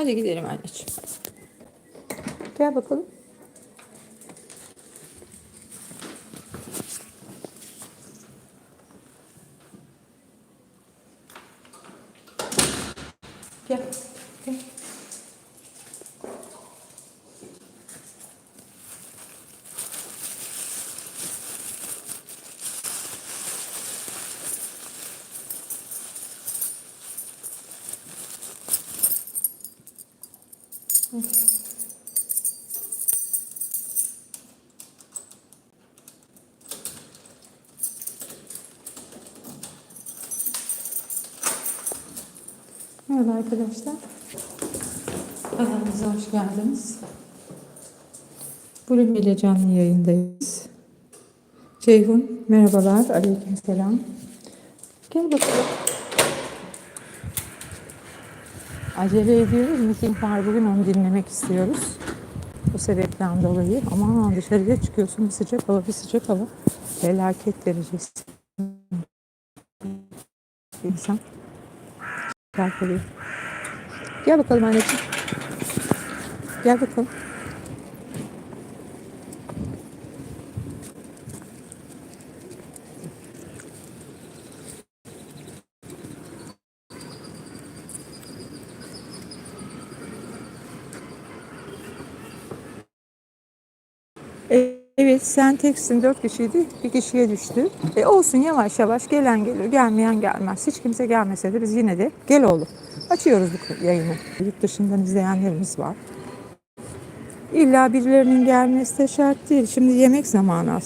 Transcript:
Hadi gidelim anneciğim. Gel bakalım. Gel. Gel. Merhaba arkadaşlar. Kanalımıza hoş geldiniz. Bugün ile canlı yayındayız. Ceyhun, merhabalar. Aleykümselam. Gel bakalım. Acele ediyoruz. Meeting var bugün onu dinlemek istiyoruz. Bu sebepten dolayı. Ama dışarıya çıkıyorsun bir sıcak hava bir sıcak hava. Felaket derecesi. İnsan. Gel bakalım anneciğim. Gel bakalım. Evet sen teksin dört kişiydi bir kişiye düştü. E olsun yavaş yavaş gelen gelir gelmeyen gelmez. Hiç kimse gelmese de biz yine de gel oğlum. Açıyoruz bu yayını. Yurt dışından izleyenlerimiz var. İlla birilerinin gelmesi de şart değil. Şimdi yemek zamanı aslında.